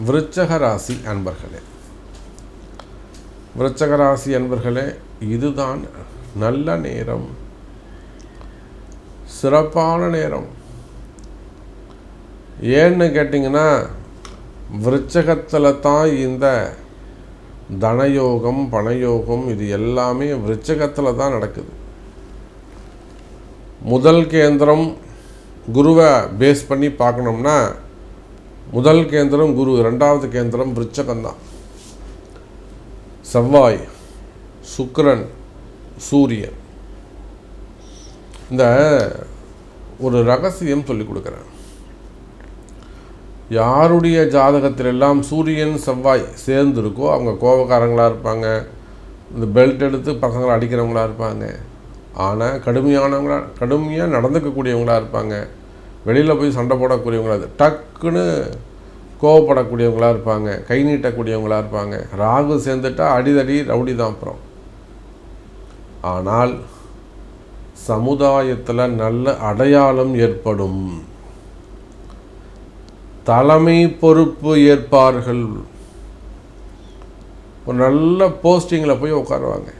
விருச்சக ராசி அன்பர்களே. விருச்சக ராசி அன்பர்களே இதுதான் நல்ல நேரம். சிறப்பான நேரம். ஏன்னு கேட்டிங்கன்னா விருச்சகத்தில் தான் இந்த தனயோகம் பணயோகம் இது எல்லாமே விருச்சகத்தில் தான் நடக்குது. முதல் கேந்திரம் குருவை பேஸ் பண்ணி பார்க்கணும்னா முதல் கேந்திரம் குரு ரெண்டாவது கேந்திரம் விருச்சகம்தான் செவ்வாய் சுக்கரன் சூரியன். இந்த ஒரு ரகசியம் சொல்லிக் கொடுக்குறேன். யாருடைய ஜாதகத்திலெல்லாம் சூரியன் செவ்வாய் சேர்ந்துருக்கோ அவங்க கோபக்காரங்களாக இருப்பாங்க இந்த பெல்ட் எடுத்து பசங்களை அடிக்கிறவங்களா இருப்பாங்க ஆனால் கடுமையானவங்களா கடுமையாக நடந்துக்கக்கூடியவங்களாக இருப்பாங்க வெளியில் போய் சண்டை போடக்கூடியவங்களா டக்குன்னு கோவப்படக்கூடியவங்களாக இருப்பாங்க கை நீட்டக்கூடியவங்களா இருப்பாங்க. ராகு சேர்ந்துட்டா அடிதடி ரவுடி தான் அப்புறம். ஆனால் சமுதாயத்தில் நல்ல அடையாளம் ஏற்படும். தலைமை பொறுப்பு ஏற்பார்கள். ஒரு நல்ல போஸ்டிங்கில் போய் உட்காருவாங்க.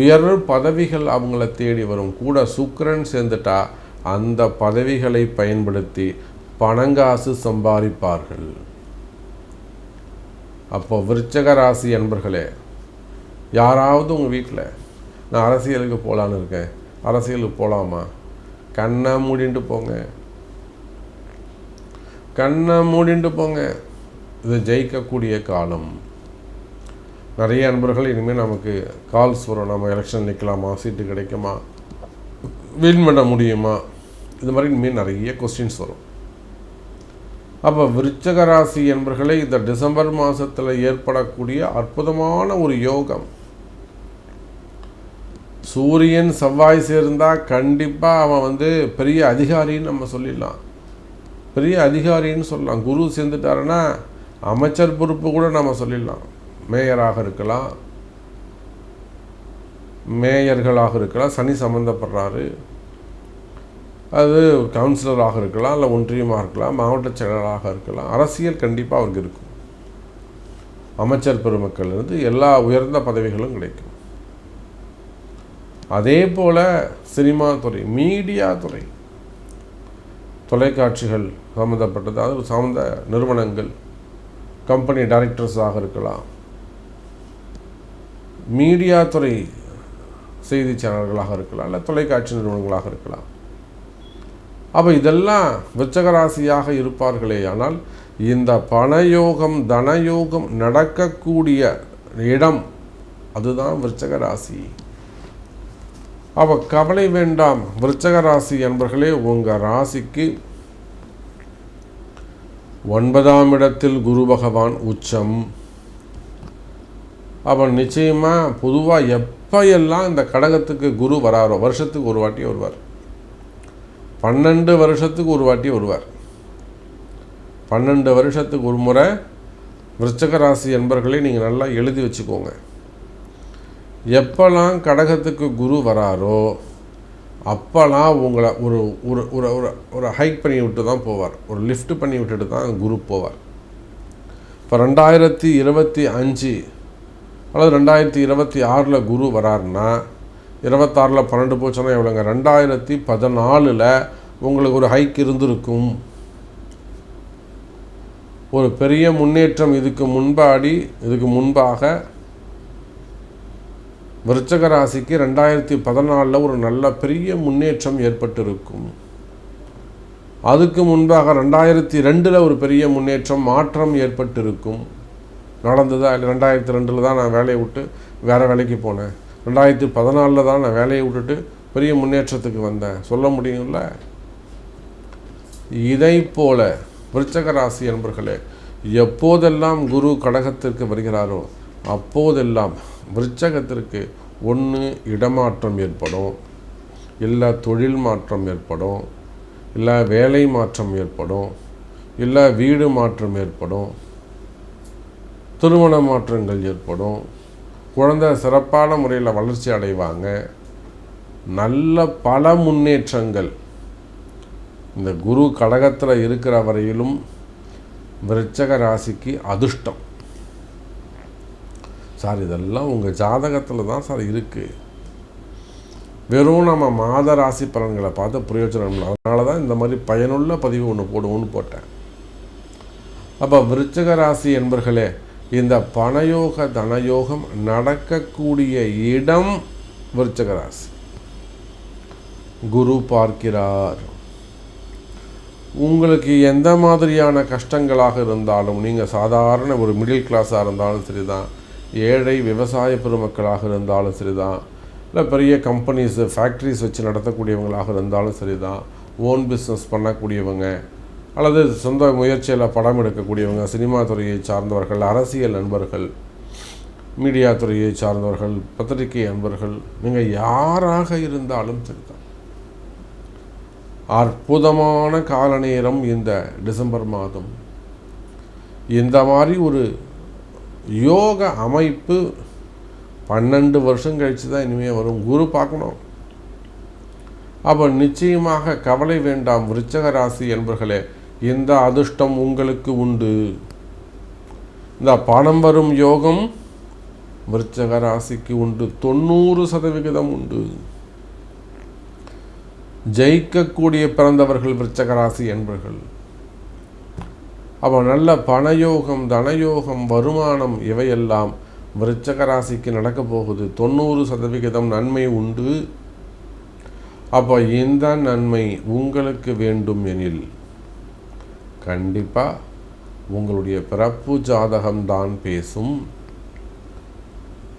உயர் பதவிகள் அவங்கள தேடி வரும். கூட சுக்கரன் சேர்ந்துட்டா அந்த பதவிகளை பயன்படுத்தி பணங்காசு சம்பாதிப்பார்கள். அப்போ விருச்சக ராசி என்பர்களே யாராவது உங்கள் வீட்டில் நான் அரசியலுக்கு போகலான்னு இருக்கேன். அரசியலுக்கு போகலாமா கண்ணை மூடிட்டு போங்க. கண்ணை மூடிட்டு போங்க. இது ஜெயிக்கக்கூடிய காலம். நிறைய நண்பர்கள் இனிமேல் நமக்கு கால்ஸ் வரும். நம்ம எலெக்ஷன் நிற்கலாமா சீட்டு கிடைக்குமா? வின் பண்ண முடியுமா? இது மாதிரி இனிமேல் நிறைய கொஸ்டின்ஸ் வரும். அப்போ விருச்சக ராசி என்பர்களே இந்த டிசம்பர் மாதத்தில் ஏற்படக்கூடிய அற்புதமான ஒரு யோகம். சூரியன் செவ்வாய் சேர்ந்தால் கண்டிப்பாக அவன் வந்து பெரிய அதிகாரின்னு நம்ம சொல்லிடலாம். பெரிய அதிகாரின்னு சொல்லலாம். குரு சேர்ந்துட்டாருன்னா அமைச்சர் பொறுப்பு கூட நம்ம சொல்லிடலாம். மேயராக இருக்கலாம். மேயர்களாக இருக்கலாம். சனி சம்மந்தப்படுறாரு அது கவுன்சிலராக இருக்கலாம் இல்லை ஒன்றியமாக இருக்கலாம் மாவட்ட செயலராக இருக்கலாம். அரசியல் கண்டிப்பாக அவருக்கு இருக்கும். அமைச்சர் பெருமக்கள் இருந்து எல்லா உயர்ந்த பதவிகளும் கிடைக்கும். அதே போல் சினிமா துறை மீடியா துறை. தொலைக்காட்சிகள் சம்மந்தப்பட்டது அது சார்ந்த நிறுவனங்கள் கம்பெனி டைரக்டர்ஸாக இருக்கலாம். மீடியா துறை செய்தி சேனல்களாக இருக்கலாம் இல்லை தொலைக்காட்சி நிறுவனங்களாக இருக்கலாம். அப்போ இதெல்லாம் விச்சகராசியாக இருப்பார்களே ஆனால் இந்த பணயோகம் தனயோகம் நடக்கக்கூடிய இடம் அதுதான் விருச்சக ராசி அப்போ கவலை வேண்டாம் விருச்சக ராசி என்பர்களே உங்கள் ராசிக்கு ஒன்பதாம் இடத்தில் குரு பகவான் உச்சம். அப்போ நிச்சயமாக பொதுவாக எப்போ எல்லாம் இந்த கடகத்துக்கு குரு வராரோ வருஷத்துக்கு ஒரு வாட்டி வருவார். பன்னெண்டு வருஷத்துக்கு ஒரு வாட்டி வருவார். பன்னெண்டு வருஷத்துக்கு ஒரு முறை விருச்சக ராசி என்பர்களை நீங்கள் நல்லா எழுதி வச்சுக்கோங்க. எப்போல்லாம் கடகத்துக்கு குரு வராரோ அப்போல்லாம் உங்களை ஒரு ஒரு ஒரு ஒரு ஒரு ஹைக் பண்ணி விட்டு தான் போவார். ஒரு லிஃப்ட் பண்ணி விட்டுட்டு தான் குரு போவார். இப்போ ரெண்டாயிரத்தி இருபத்தி அஞ்சு அல்லது ரெண்டாயிரத்தி இருபத்தி ஆறில் குரு வராருன்னா இருபத்தாறில் பன்னெண்டு போச்சுன்னா எவ்வளோங்க ரெண்டாயிரத்தி பதினாலில் உங்களுக்கு ஒரு ஹைக் இருந்திருக்கும். ஒரு பெரிய முன்னேற்றம் இதுக்கு முன்பாடி இதுக்கு முன்பாக விருச்சக ராசிக்கு ரெண்டாயிரத்தி பதினாலில் ஒரு நல்ல பெரிய முன்னேற்றம் ஏற்பட்டிருக்கும். அதுக்கு முன்பாக ரெண்டாயிரத்தி ரெண்டில் ஒரு பெரிய முன்னேற்றம் மாற்றம் ஏற்பட்டிருக்கும். நடந்ததா? இல்லை ரெண்டாயிரத்தி ரெண்டில் தான் நான் வேலையை விட்டு வேறு வேலைக்கு போனேன். ரெண்டாயிரத்தி பதினாலில் தான் நான் வேலையை விட்டுட்டு பெரிய முன்னேற்றத்துக்கு வந்தேன். சொல்ல முடியும்ல? இதை போல விருச்சக ராசி என்பர்களே எப்போதெல்லாம் குரு கடகத்திற்கு வருகிறாரோ அப்போதெல்லாம் விருச்சகத்திற்கு ஒன்று இடமாற்றம் ஏற்படும். இல்லை தொழில் மாற்றம் ஏற்படும். இல்லை வேலை மாற்றம் ஏற்படும். இல்லை வீடு மாற்றம் ஏற்படும். திருமண மாற்றங்கள் ஏற்படும். குழந்தை சிறப்பான முறையில் வளர்ச்சி அடைவாங்க. நல்ல பல முன்னேற்றங்கள். இந்த குரு கடகத்தில் இருக்கிற வரையிலும் விருச்சக ராசிக்கு அதிர்ஷ்டம். சார் இதெல்லாம் உங்கள் ஜாதகத்தில் தான் சார் இருக்குது வெறும் நம்ம மாத ராசி பலன்களை பார்த்து பிரயோஜனம் இல்லை. அதனால தான் இந்த மாதிரி பயனுள்ள பதிவு ஒன்று போடுவோன்னு போட்டேன். அப்போ விருச்சக ராசி என்பர்களே இந்த பணயோக தனயோகம் நடக்கக்கூடிய இடம் விருச்சகராசி. குரு பார்க்கிறார். உங்களுக்கு எந்த மாதிரியான கஷ்டங்களாக இருந்தாலும் நீங்கள் சாதாரண ஒரு மிடில் கிளாஸாக இருந்தாலும் சரிதான். ஏழை விவசாய பெருமக்களாக இருந்தாலும் சரிதான். இல்லை பெரிய கம்பெனிஸ் ஃபேக்ட்ரிஸ் வச்சு நடத்தக்கூடியவங்களாக இருந்தாலும் சரி தான் ஓன் பிஸ்னஸ் பண்ணக்கூடியவங்க. அல்லது சொந்த முயற்சியில் படம் எடுக்கக்கூடியவங்க சினிமா துறையை சார்ந்தவர்கள் அரசியல் நண்பர்கள் மீடியா துறையை சார்ந்தவர்கள் பத்திரிகை அன்பர்கள் நீங்கள் யாராக இருந்தாலும் சரிதான். அற்புதமான கால நேரம் இந்த டிசம்பர் மாதம். இந்த மாதிரி ஒரு யோக அமைப்பு பன்னெண்டு வருஷம் கழித்து தான் இனிமேல் வரும். குரு பார்க்கணும். அப்போ நிச்சயமாக கவலை வேண்டாம். விருச்சக ராசி என்பர்களே இந்த அதிர்ஷ்டம் உங்களுக்கு உண்டு. இந்த பணம் வரும் யோகம் விருச்சக ராசிக்கு உண்டு. தொண்ணூறு சதவிகிதம் உண்டு. ஜெயிக்கக்கூடிய பிறந்தவர்கள் விருச்சக ராசி என்பர்கள். அப்போ நல்ல பணயோகம் தனயோகம் வருமானம் இவையெல்லாம் விருச்சக ராசிக்கு நடக்க போகுது. தொண்ணூறு சதவிகிதம் நன்மை உண்டு. அப்போ இந்த நன்மை உங்களுக்கு வேண்டும் எனில் கண்டிப்பாக உங்களுடைய பிறப்பு ஜாதகம்தான் பேசும்.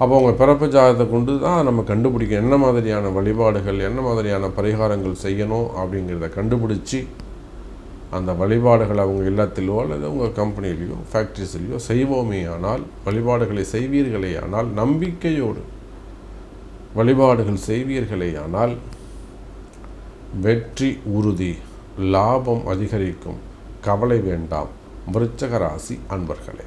அப்போ உங்கள் பிறப்பு ஜாதகத்தை கொண்டு தான் நம்ம கண்டுபிடிக்கணும் என்ன மாதிரியான வழிபாடுகள் என்ன மாதிரியான பரிகாரங்கள் செய்யணும் அப்படிங்கிறத கண்டுபிடிச்சி அந்த வழிபாடுகளை அவங்க இல்லத்திலோ அல்லது உங்கள் கம்பெனிலேயோ ஃபேக்ட்ரிஸ்லேயோ செய்வோமே ஆனால் வழிபாடுகளை செய்வீர்களே ஆனால் நம்பிக்கையோடு வழிபாடுகள் செய்வீர்களே ஆனால் வெற்றி உறுதி லாபம் அதிகரிக்கும். கவலை வேண்டாம். விருச்சக ராசி அன்பர்களே.